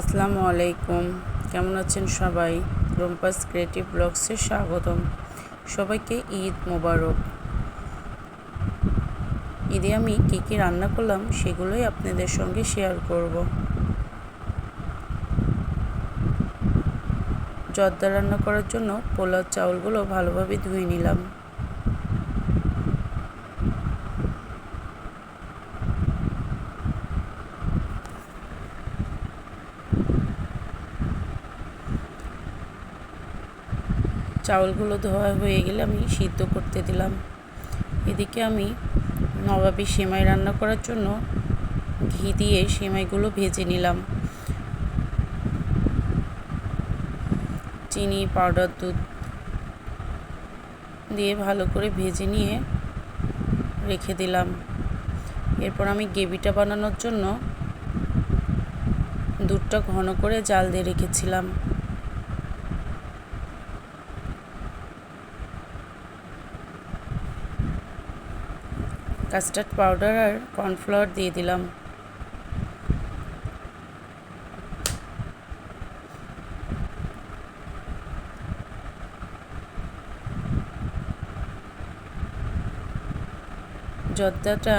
আসসালামু আলাইকুম। কেমন আছেন সবাই? রুম্পাস ক্রিয়েটিভ ব্লগসে স্বাগতম। সবাইকে ঈদ মোবারক। ঈদে আমি কী কী রান্না করলাম সেগুলোই আপনাদের সঙ্গে শেয়ার করব। জর্দা রান্না করার জন্য পোলাও চাউলগুলো ভালোভাবে ধুয়ে নিলাম। চাউলগুলো ধোয়া হয়ে গেলে আমি সিদ্ধ করতে দিলাম। এদিকে আমি নবাবি সেমাই রান্না করার জন্য ঘি দিয়ে সেমাইগুলো ভেজে নিলাম। চিনি, পাউডার, দুধ দিয়ে ভালো করে ভেজে নিয়ে রেখে দিলাম। এরপর আমি গ্রেভিটা বানানোর জন্য দুধটা ঘন করে জাল দিয়ে রেখেছিলাম। কাস্টার্ড পাউডার আর কর্নফ্লাওয়ার দিয়ে দিলাম। জর্দাটা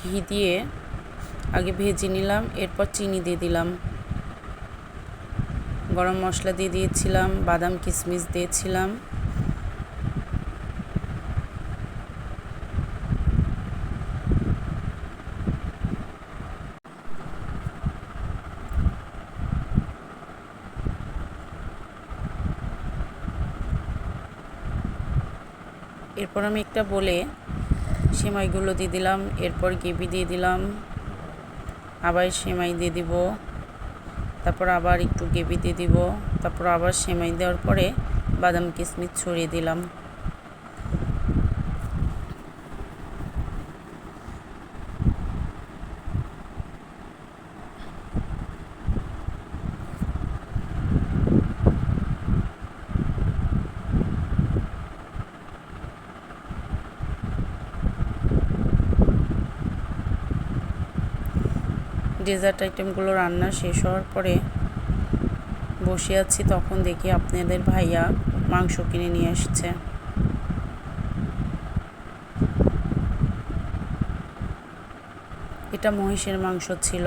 ঘি দিয়ে আগে ভেজে নিলাম, এরপর চিনি দিয়ে দিলাম। গরম মশলা দিয়ে দিয়েছিলাম, বাদাম কিশমিশ দিয়েছিলাম। এরপর আমি একটা বলে সেমাইগুলো দিয়ে দিলাম, এরপর গেবি দিয়ে দিলাম, আবার সেমাই দিয়ে দিব, তারপর আবার একটু গেবি দিয়ে দিব, তারপর আবার সেমাই দেওয়ার পরে বাদাম কিশমিশ ছড়িয়ে দিলাম। ডেজার্ট আইটেমগুলো রান্না শেষ হওয়ার পরে বসে আছি তখন দেখি আপনাদের ভাইয়া মাংস কিনে নিয়ে আসছে। এটা মহিষের মাংস ছিল।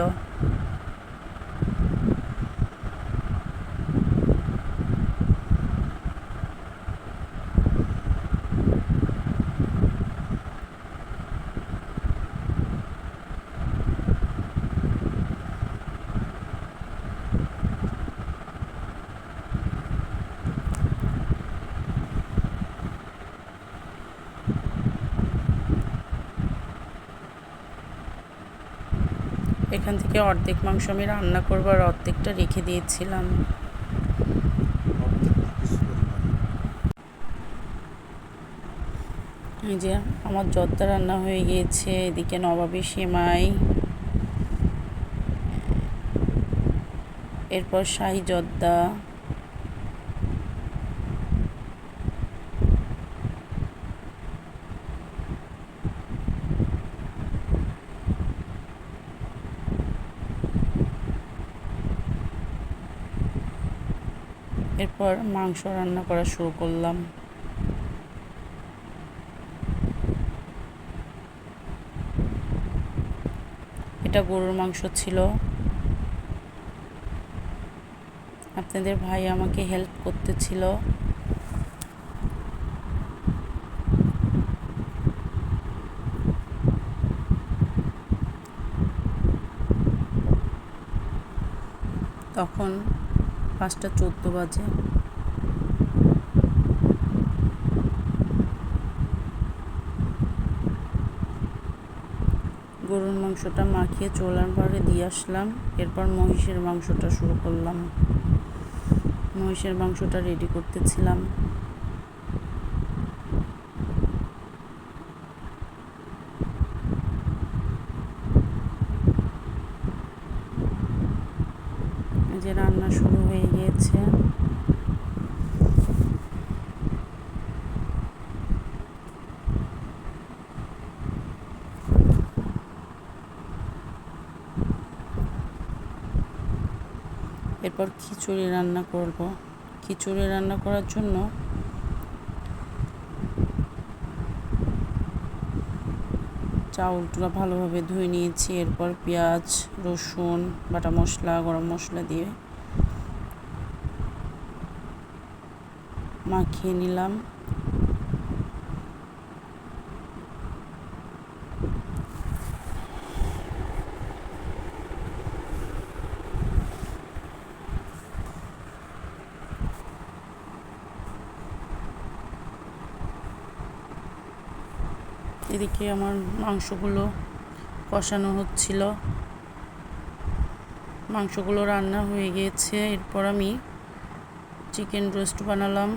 এখান থেকে অর্ধেক মাংস আমি রান্না করব আর অর্ধেকটা রেখে দিয়েছিলাম। এই যে আমার জর্দা রান্না হয়ে গিয়েছে, এদিকে নবাবী সেমাই। এরপর শাহি জর্দা এরপর মাংস রান্না করা শুরু করলাম। এটা গরুর মাংস ছিল। আপনাদের ভাই আমাকে হেল্প করতেছিল। তখন পাঁচটা চোদ্দ বাজে। গরুর মাংসটা মাখিয়ে চোলার পরে দিয়ে আসলাম। এরপর মহিষের মাংসটা শুরু করলাম। মহিষের মাংসটা রেডি করতেছিলাম। হয়ে গিয়েছে। এরপর খিচুড়ি রান্না করব। খিচুড়ি রান্না করার জন্য চাউলটা ভালোভাবে ধুয়ে নিয়েছি। এরপর পেঁয়াজ, রসুন, বাটা মশলা, গরম মশলা দিয়ে মাখিয়ে নিলাম। এদিকে আমার মাংসগুলো কষানো হচ্ছিল। মাংসগুলো রান্না হয়ে গিয়েছে। এরপর আমি চিকেন রোস্ট বানালাম।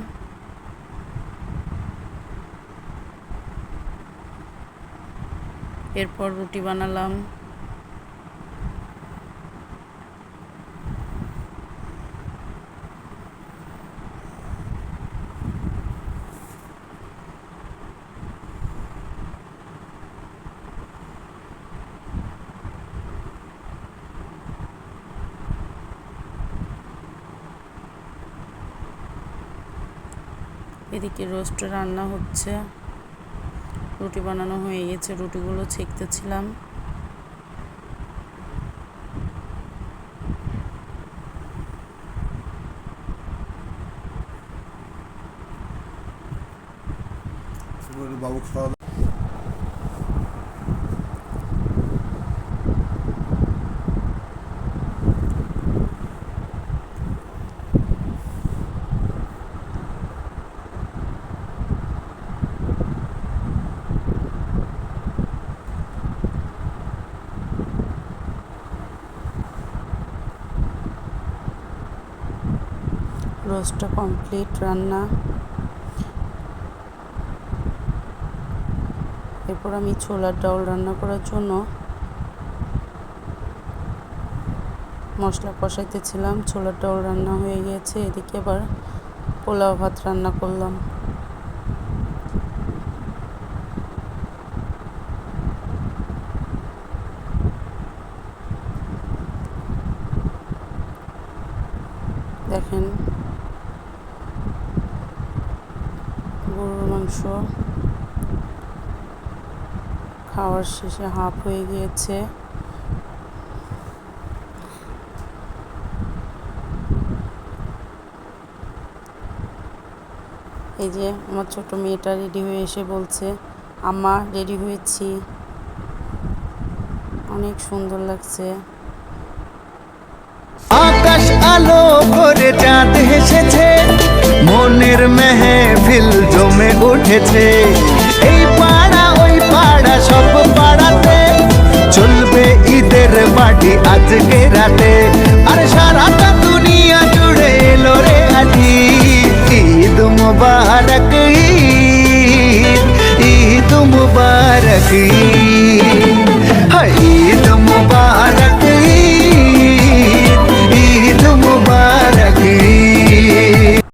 এরপর রুটি বানালাম। এদিকে রোস্ট রান্না হচ্ছে। রুটি বানানো হয়ে গেছে রুটিগুলো ছেঁকতেছিলাম। বাবু খাওয়া রোস্টটা কমপ্লিট, রান্না। এরপর আমি ছোলার ডাউল রান্না করার জন্য মশলা কষাইতেছিলাম। ছোলার ডাউল রান্না হয়ে গিয়েছে, এদিকে আবার পোলাও ভাত রান্না করলাম। দেখেন গরুর মাংস। খাওয়ার শেষে হাফ হয়ে গিয়েছে। এই যে আমার ছোট মেয়েটা রেডি হয়ে এসে বলছে, আম্মা, রেডি হয়েছি। অনেক সুন্দর লাগছে। আকাশ আলো উঠেছে এই পাড়া, ওই পাড়া, সব পাড়াতে চলবে ঈদের বাড়ি আজকে রাতে। আর সারাটা দুনিয়া জুড়ে এলো রে আজি। ঈদ মুবারক, ঈদ ঈদ মুবারক, ঈদ।